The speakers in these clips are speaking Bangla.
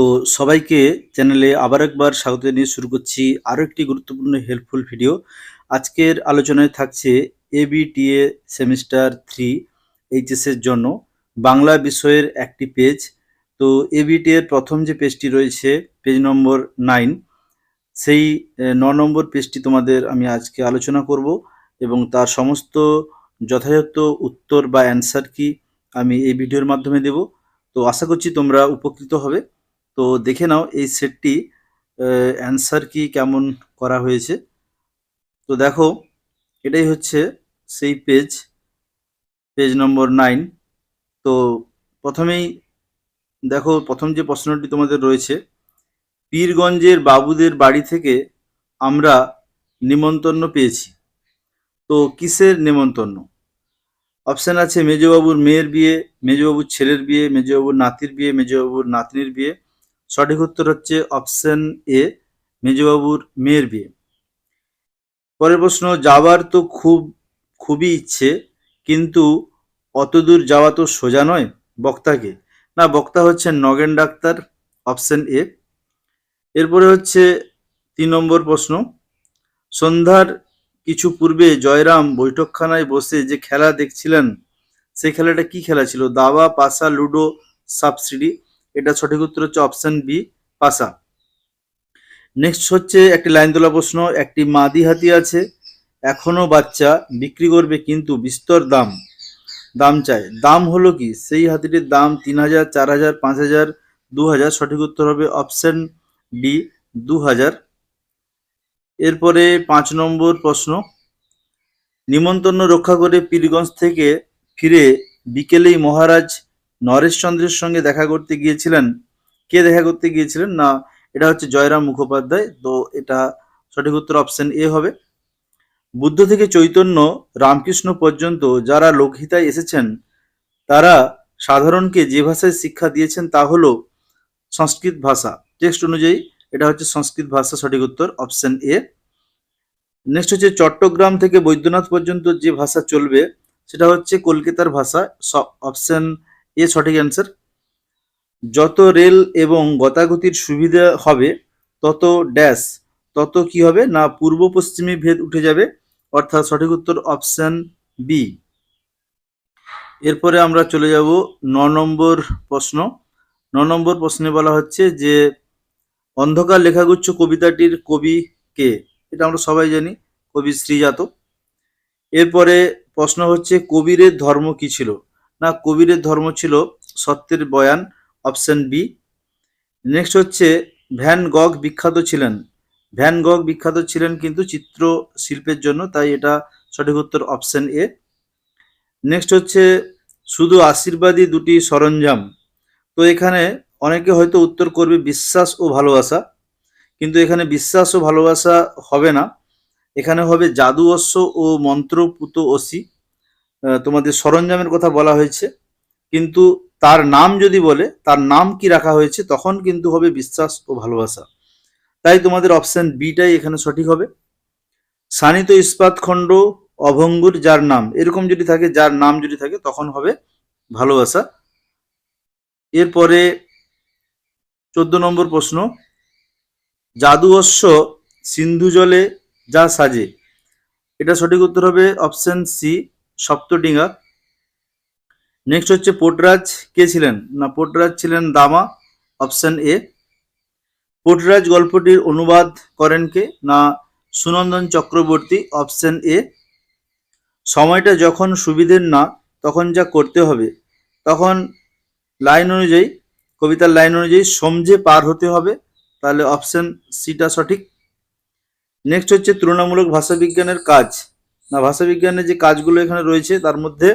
তো সবাইকে চ্যানেলে আবার একবার স্বাগত জানিয়ে শুরু করছি আরও একটি গুরুত্বপূর্ণ হেল্পফুল ভিডিও আজকের আলোচনায় থাকছে এবিটিএ সেমিস্টার থ্রি এইচএসের জন্য বাংলা বিষয়ের একটি পেজ তো এবিটি এর প্রথম যে পেজটি রয়েছে পেজ নম্বর নাইন সেই ন নম্বর পেজটি তোমাদের আমি আজকে আলোচনা করব এবং তার সমস্ত যথাযথ উত্তর বা অ্যান্সার কি আমি এই ভিডিওর মাধ্যমে দেব। তো আশা করছি তোমরা উপকৃত হবে। তো দেখে নাও এই সেটটি অ্যান্সার কি কেমন করা হয়েছে। তো দেখো, এটাই হচ্ছে সেই পেজ পেজ নম্বর নাইন তো প্রথমেই দেখো, প্রথম যে প্রশ্নটি তোমাদের রয়েছে, পীরগঞ্জের বাবুদের বাড়ি থেকে আমরা নিমন্ত্রণ পেয়েছি। তো কিসের নিমন্ত্রণ? অপশান আছে মেজবাবুর মেয়ের বিয়ে, মেজবাবুর ছেলের বিয়ে, মেজবাবুর নাতির বিয়ে, মেজবাবুর নাতনির বিয়ে। সঠিক উত্তর হচ্ছে অপশন এ, মেজবাবুর মেয়ের বিয়ে। পরের প্রশ্ন, যাওয়ার তো খুব, খুবই ইচ্ছে, কিন্তু অতদূর যাওয়া তো সোজা নয় বক্তাকে। না, বক্তা হচ্ছেন নগেন ডাক্তার, অপশন এ। এরপরে হচ্ছে তিন নম্বর প্রশ্ন, সন্ধ্যার কিছু পূর্বে জয়রাম বৈঠকখানায় বসে যে খেলা দেখছিলেন, সেই খেলাটা কি খেলা ছিল? দাবা পাশা লুডো সাবসিডি এটা সঠিক উত্তর হচ্ছে অপশন বি পাসা। নেক্সট হচ্ছে একটি লাইন তোলা প্রশ্ন, একটি মাদি হাতি আছে, এখনও বাচ্চা, বিক্রি করবে কিন্তু বিস্তর দাম। দাম চায় দাম হলো কি? সেই হাতিটির দাম তিন হাজার, চার হাজার, পাঁচ হাজার, দু হাজার, সঠিক উত্তর হবে অপশন ডি দু হাজার। এরপরে পাঁচ নম্বর প্রশ্ন, নিমন্ত্রণ রক্ষা করে পীরগঞ্জ থেকে ফিরে বিকেলেই মহারাজ নরেশচন্দ্রের সঙ্গে দেখা করতে গিয়েছিলেন? কে দেখা করতে গিয়েছিলেন? না, এটা হচ্ছে জয়রাম মুখোপাধ্যায়। তো এটা সঠিক উত্তর অপশন এ হবে। বুদ্ধ থেকে চৈতন্য রামকৃষ্ণ পর্যন্ত যারা লোকহিতায় এসেছেন, তারা সাধারণকে যে ভাষায় শিক্ষা দিয়েছেন তা হলো সংস্কৃত ভাষা। টেক্সট অনুযায়ী এটা হচ্ছে সংস্কৃত ভাষা সঠিক উত্তর অপশন এ নেক্সট হচ্ছে চট্টগ্রাম থেকে বৈদ্যনাথ পর্যন্ত যে ভাষা চলবে, সেটা হচ্ছে কলকাতার ভাষা। অপশন এ সঠিক অ্যান্সার যত রেল এবং গতাগতির সুবিধা হবে, তত ড্যাশ তত কি হবে? না, পূর্ব পশ্চিমে ভেদ উঠে যাবে। অর্থাৎ সঠিক উত্তর অপশন বি এরপরে আমরা চলে যাব ন নম্বর প্রশ্ন। ন নম্বর প্রশ্নে বলা হচ্ছে যে, অন্ধকার লেখাগুচ্ছ কবিতাটির কবি কে? এটা আমরা সবাই জানি, কবি শ্রীজাত। এরপরে প্রশ্ন হচ্ছে, কবিরের ধর্ম কি ছিল? না কবিরের ধর্ম ছিল সত্যের বয়ান অপশন বি নেক্সট হচ্ছে ভ্যান গগ বিখ্যাত ছিলেন। ভ্যান গগ বিখ্যাত ছিলেন কিন্তু চিত্র শিল্পের জন্য তাই এটা সঠিক উত্তর অপশন এ নেক্সট হচ্ছে শুধু আশীর্বাদী দুটি সরঞ্জাম। তো এখানে অনেকে হয়তো উত্তর করবে বিশ্বাস ও ভালোবাসা কিন্তু এখানে বিশ্বাস ও ভালোবাসা হবে না। এখানে হবে জাদু অশ্ব ও মন্ত্রপুত অসি আহ, তোমাদের সরঞ্জামের কথা বলা হয়েছে। কিন্তু তার নাম যদি বলে, তার নাম কি রাখা হয়েছে, তখন কিন্তু হবে বিশ্বাস ও ভালোবাসা। তাই তোমাদের অপশন বিটাই এখানে সঠিক হবে। সানিত ইস্পাত খণ্ড অভঙ্গুর যার নাম, এরকম যদি থাকে, যার নাম যদি থাকে, তখন হবে ভালোবাসা। এরপরে চোদ্দ নম্বর প্রশ্ন, জাদু অশ্ব সিন্ধু জলে যা সাজে। এটা সঠিক উত্তর হবে অপশন সি সপ্তডিঙ্গা। নেক্সট হচ্ছে পোটরাজ। কে ছিলেন? না, পোটরাজ ছিলেন দামা অপশন এ পোটরাজ গল্পটির অনুবাদ করেন কে? না, সুনন্দন চক্রবর্তী অপশন এ সময়টা যখন সুবিধের না, তখন যা করতে হবে, তখন লাইন অনুযায়ী, কবিতার লাইন অনুযায়ী সমঝে পার হতে হবে, তাহলে অপশন সিটা সঠিক। নেক্সট হচ্ছে তুলনামূলক ভাষাবিজ্ঞানের কাজ। না, ভাষাবিজ্ঞানের যে কাজগুলো এখানে রয়েছে, তার মধ্যে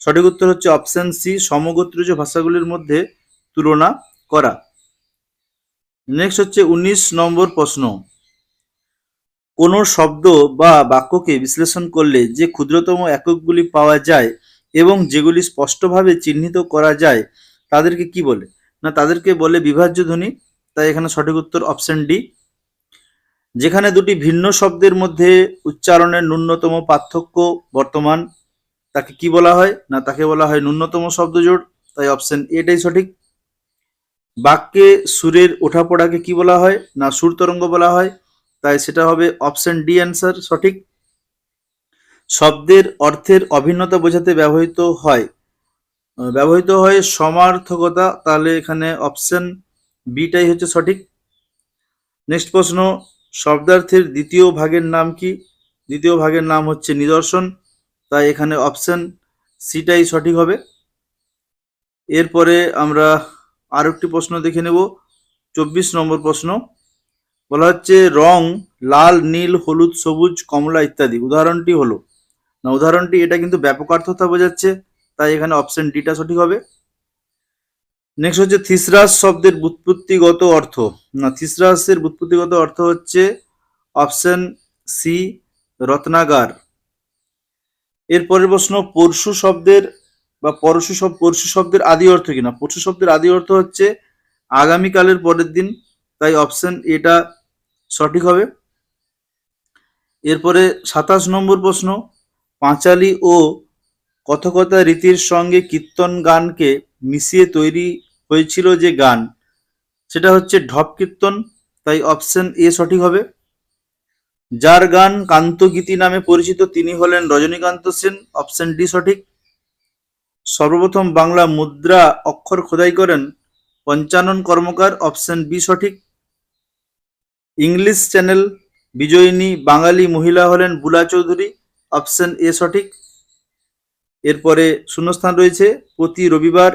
সঠিক উত্তর হচ্ছে অপশন সি সমগোত্রজ ভাষাগুলির মধ্যে তুলনা করা। নেক্সট হচ্ছে উনিশ নম্বর প্রশ্ন। কোনো শব্দ বা বাক্যকে বিশ্লেষণ করলে যে ক্ষুদ্রতম এককগুলি পাওয়া যায় এবং যেগুলি স্পষ্টভাবে চিহ্নিত করা যায়, তাদেরকে কি বলে? না, তাদেরকে বলে বিভাজ্য ধ্বনি তাই এখানে সঠিক উত্তর অপশন ডি যেখানে দুটি ভিন্ন শব্দের মধ্যে উচ্চারণের ন্যূনতম পার্থক্য বর্তমান। তাকে কি বলা হয়? না, তাকে বলা হয় ন্যূনতম শব্দজোড়। তাই অপশন এটাই সঠিক। বাক্যে সুরের ওঠাপড়াকে কি বলা হয়? না, সুর তরঙ্গ বলা হয়। তাই সেটা হবে অপশন ডি অ্যান্সার সঠিক। শব্দের অর্থের অভিন্নতা বোঝাতে ব্যবহৃত হয়। ব্যবহৃত হয় সমার্থকতা। তাহলে এখানে অপশন বিটাই হচ্ছে সঠিক। নেক্সট প্রশ্ন। শব্দার্থের দ্বিতীয় ভাগের নাম কি? দ্বিতীয় ভাগের নাম হচ্ছে নিদর্শন। তাই এখানে অপশন সিটাই সঠিক হবে। এরপরে আমরা আরও একটি প্রশ্ন দেখে নেব। চব্বিশ নম্বর প্রশ্ন। বলা হচ্ছে রং লাল, নীল, হলুদ, সবুজ, কমলা ইত্যাদি। উদাহরণটি হলো। না, উদাহরণটি এটা কিন্তু ব্যাপকার্থতা বোঝাচ্ছে। তাই এখানে অপশন ডিটা সঠিক হবে। নেক্সট হচ্ছে থিসরাস শব্দের বুৎপত্তিগত অর্থ। না, থিসরাসের বুৎপত্তিগত অর্থ হচ্ছে অপশন সি, রত্নাগার। এর পরের প্রশ্ন, পরশু শব্দের বা পরশু শব্দ পরশু শব্দের আদি অর্থ কিনা পরশু শব্দের আদি অর্থ হচ্ছে আগামীকালের পরের দিন, তাই অপশন এটা সঠিক হবে। এরপরে সাতাশ নম্বর প্রশ্ন, পাঁচালী ও কথকতা রীতির সঙ্গে কীর্তন গানকে মিশিয়ে তৈরি হয়েছিল যে গান, সেটা হচ্ছে ঢপ কীর্তন, তাই অপশন এ সঠিক হবে। যার গান কান্তগীতি নামে পরিচিত, তিনি হলেন রজনীকান্ত সেন, অপশন ডি সঠিক। সর্বপ্রথম বাংলা মুদ্রা অক্ষর খোদাই করেন, পঞ্চানন কর্মকার, অপশন বি সঠিক। ইংলিশ চ্যানেল, বিজয়িনী বাঙালি মহিলা হলেন বুলা চৌধুরী, অপশন এ সঠিক। এরপরে শূন্যস্থান রয়েছে, প্রতি রবিবার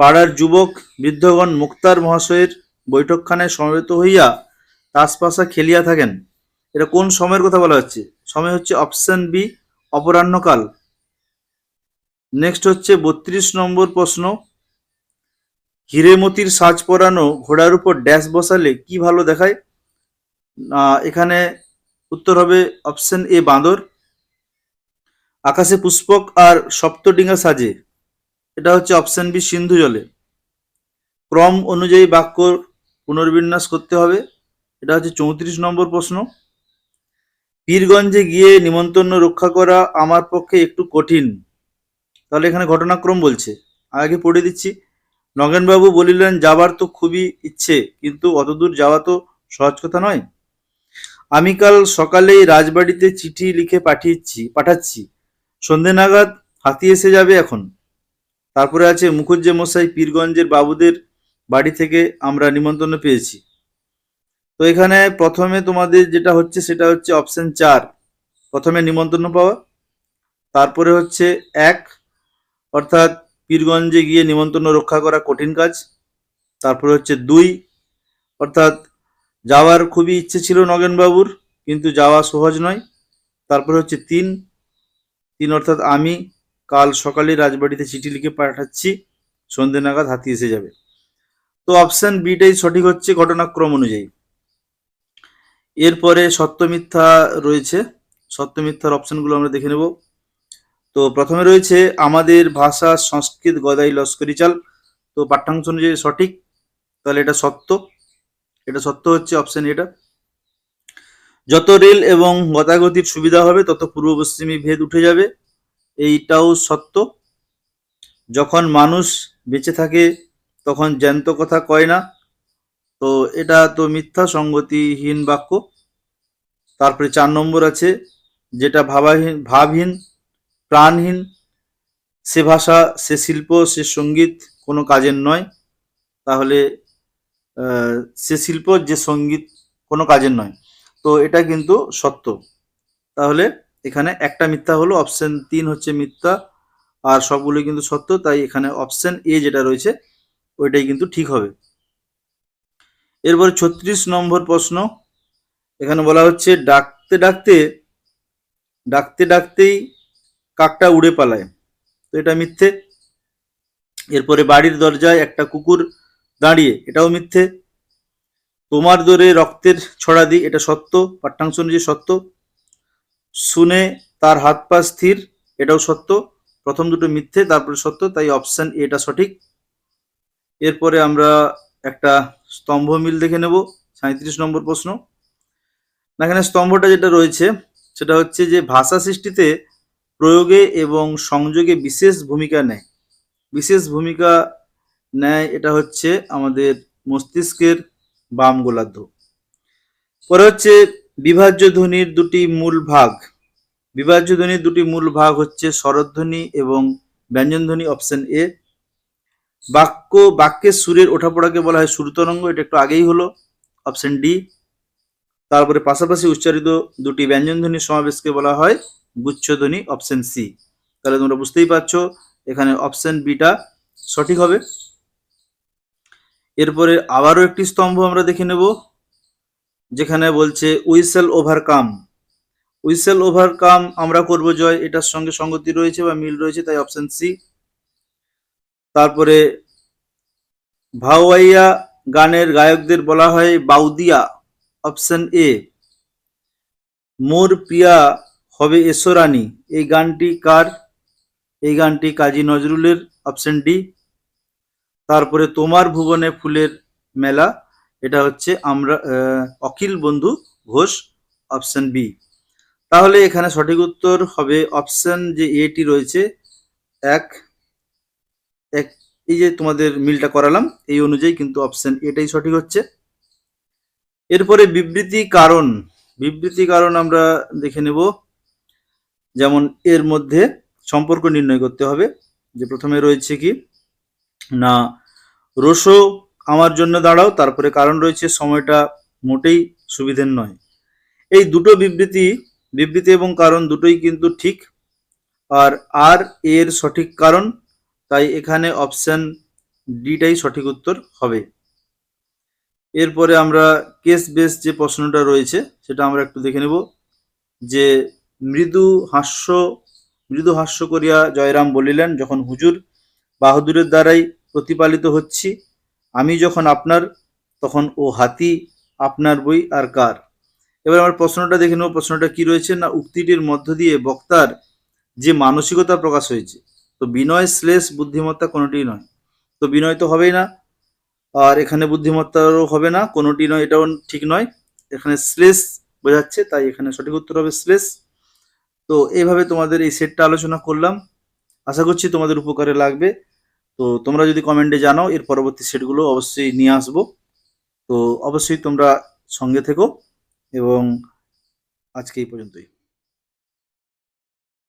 পাড়ার যুবক বৃদ্ধগণ মুক্তার মহাশয়ের বৈঠকখানায় সমবেত হইয়া তাসপাশা খেলিয়া থাকেন। এটা কোন সময়ের কথা বলা হচ্ছে? সময় হচ্ছে অপশন বি অপরাহ্নকাল। নেক্সট হচ্ছে বত্রিশ নম্বর প্রশ্ন। হিরেমতির সাজ পরানো ঘোড়ার উপর ড্যাশ বসালে কি ভালো দেখায়? এখানে উত্তর হবে অপশন এ বাঁদর। আকাশে পুষ্পক আর সপ্তডিঙ্গা সাজে। এটা হচ্ছে অপশন বি সিন্ধু জলে। ক্রম অনুযায়ী বাক্য পুনর্বিন্যাস করতে হবে। এটা হচ্ছে চৌত্রিশ নম্বর প্রশ্ন। পীরগঞ্জে গিয়ে নিমন্ত্রণ রক্ষা করা আমার পক্ষে একটু কঠিন। তাহলে এখানে ঘটনাক্রম বলছে। আগে পড়ে দিচ্ছি। নগেনবাবু বলিলেন, যাবার তো খুবই ইচ্ছে, কিন্তু অতদূর যাওয়া তো সহজ কথা নয়। আমি কাল সকালেই রাজবাড়িতে চিঠি লিখে পাঠিয়েছি, পাঠাচ্ছি। সন্ধে নাগাদ হাতি এসে যাবে এখন। তারপরে আছে মুখুজ্জে মশাই পীরগঞ্জের বাবুদের বাড়ি থেকে আমরা নিমন্ত্রণ পেয়েছি। তো এখানে প্রথমে তোমাদের যেটা হচ্ছে সেটা হচ্ছে অপশন চার। প্রথমে নিমন্ত্রণ পাওয়া, তারপরে হচ্ছে এক, অর্থাৎ পীরগঞ্জে গিয়ে নিমন্ত্রণ রক্ষা করা কঠিন কাজ। তারপরে হচ্ছে দুই, অর্থাৎ যাওয়ার খুবই ইচ্ছে ছিল নগেনবাবুর, কিন্তু যাওয়া সহজ নয়। তারপরে হচ্ছে তিন তিন অর্থাৎ আমি কাল সকালে রাজবাড়িতে চিঠি লিখে পাঠাচ্ছি, সন্ধে নাগাদ হাতি এসে যাবে। তো অপশান বিটাই সঠিক হচ্ছে ঘটনাক্রম অনুযায়ী। এরপরে সত্য মিথ্যা রয়েছে। সত্য মিথ্যার অপশনগুলো আমরা দেখে নেব। তো প্রথমে রয়েছে, আমাদের ভাষা, সংস্কৃত, গদাই, লস্করি চাল। তো পাঠ্যাংশ অনুযায়ী সঠিক, তাহলে এটা সত্য। এটা সত্য হচ্ছে অপশান এটা যত রেল এবং গতাগতির সুবিধা হবে, তত পূর্ব পশ্চিমী ভেদ উঠে যাবে। এইটাও সত্য। যখন মানুষ বেঁচে থাকে, তখন জ্যান্ত কথা কয় না। তো এটা তো মিথ্যা সঙ্গতিহীন বাক্য। তারপরে চার নম্বর আছে, যেটা ভাবাহীন, ভাবহীন, প্রাণহীন, সে ভাষা, সে শিল্প, সে সংগীত কোনো কাজের নয়। তাহলে সে শিল্প, যে সংগীত কোনো কাজের নয়। তো এটা কিন্তু সত্য। তাহলে এখানে একটা মিথ্যা হলো অপশন তিন হচ্ছে মিথ্যা, আর সবগুলো কিন্তু সত্য, তাই এখানে অপশন এ যেটা রয়েছে, ওইটাই কিন্তু ঠিক হবে। এরপরে ছত্রিশ নম্বর প্রশ্ন, এখানে বলা হচ্ছে, ডাকতে ডাকতে ডাকতে ডাকতেই কাকটা উড়ে পালায়। তো এটা মিথ্যে। এরপরে বাড়ির দরজায় একটা কুকুর দাঁড়িয়ে, এটাও মিথ্যে। তোমার দরে রক্তের ছড়া দিই, এটা সত্য, পাঠ্যাংশ অনুযায়ী সত্য। শুনে তার হাত পা স্থির, এটাও সত্য। প্রথম দুটো মিথ্যে, তারপরে সত্য, তাই অপশান এটা সঠিক। এরপরে আমরা একটা স্তম্ভ মিল দেখে নেব সাঁত্রিশ নম্বর প্রশ্ন। এখানে স্তম্ভটা যেটা রয়েছে, সেটা হচ্ছে যে ভাষা সৃষ্টিতে প্রয়োগে এবং সংযোগে বিশেষ ভূমিকা নেয়। বিশেষ ভূমিকা নেয় এটা হচ্ছে আমাদের মস্তিষ্কের বাম গোলার্ধ। পরে হচ্ছে বিভাজ্য ধ্বনির দুটি মূল ভাগ। বিভাজ্য ধ্বনির দুটি মূল ভাগ হচ্ছে স্বরধ্বনি এবং ব্যঞ্জনধ্বনি অপশন এ। বাক্য, বাক্যের সুরের ওঠাপড়াকে বলা হয় সুরতরঙ্গ, এটা একটু আগেই হলো, অপশন ডি। তারপরে পাশাপাশি উচ্চারিত দুটি ব্যঞ্জনধ্বনির সমাবেশকে বলা হয় গুচ্ছধ্বনি অপশন সি। তাহলে তোমরা বুঝতেই পারছ, এখানে অপশন বিটা সঠিক হবে। এরপরে আবারও একটি স্তম্ভ আমরা দেখে নেব। যেখানে বলছে উইসেল ওভারকাম উইসেল ওভারকাম আমরা করব জয়, এটার সঙ্গে সঙ্গতি রয়েছে বা মিল রয়েছে, তাই অপশন সি তারপরে, ভাওয়াইয়া গানের গায়কদের বলা হয় বাউদিয়া অপশন এ মোর প্রিয়া হবে এসরানি এই গানটি কার? এই গানটি কাজী নজরুলের অপশন ডি তারপরে, তোমার ভুবনে ফুলের মেলা এটা হচ্ছে আমরা অখিল বন্ধু ঘোষ অপশন বি তাহলে এখানে সঠিক উত্তর হবে অপশন যে এটি রয়েছে, এক এক, এই যে তোমাদের মিলটা করালাম, এই অনুযায়ী কিন্তু অপশন এটাই সঠিক হচ্ছে। এরপরে বিবৃতি কারণ বিবৃতি কারণ আমরা দেখে নেব। যেমন এর মধ্যে সম্পর্ক নির্ণয় করতে হবে, যে প্রথমে রয়েছে কি, না, রোসো আমার জন্য দাঁড়াও, তারপরে কারণ রয়েছে, সময়টা মোটেই সুবিধের নয়। এই দুটো বিবৃতি বিবৃতি এবং কারণ দুটোই কিন্তু ঠিক, আর আর এর সঠিক কারণ, তাই এখানে অপশন ডিটাই সঠিক উত্তর হবে। এরপরে আমরা কেস বেস যে প্রশ্নটা রয়েছে, সেটা আমরা একটু দেখে নেব, যে মৃদু হাস্য মৃদু হাস্য করিয়া জয়রাম বলিলেন, যখন হুজুর বাহাদুরের দ্বারাই প্রতিপালিত হচ্ছি আমি যখন আপনার, তখন ও হাতি আপনার বই আর কার? এবার আমার প্রশ্নটা দেখে নেব, প্রশ্নটা কি রয়েছে? না, উক্তিটির মধ্য দিয়ে বক্তার যে মানসিকতা প্রকাশ হয়েছে, তো বিনয় শ্লেষ বুদ্ধিমত্তা কোনোটিই নয়। তো বিনয় তো হবেই না, আর এখানে বুদ্ধিমত্তারও হবে না, কোনোটি নয়, এটাও ঠিক নয়। এখানে শ্লেষ বোঝাচ্ছে, তাই এখানে সঠিক উত্তর হবে শ্লেষ। তো এইভাবে তোমাদের এই সেটটা আলোচনা করলাম। আশা করছি তোমাদের উপকারে লাগবে। তো তোমরা যদি কমেন্টে জানাও, এর পরবর্তী সেটগুলো অবশ্যই নিয়ে আসব। তো অবশ্যই তোমরা সঙ্গে থেকো এবং আজকে এই পর্যন্তই।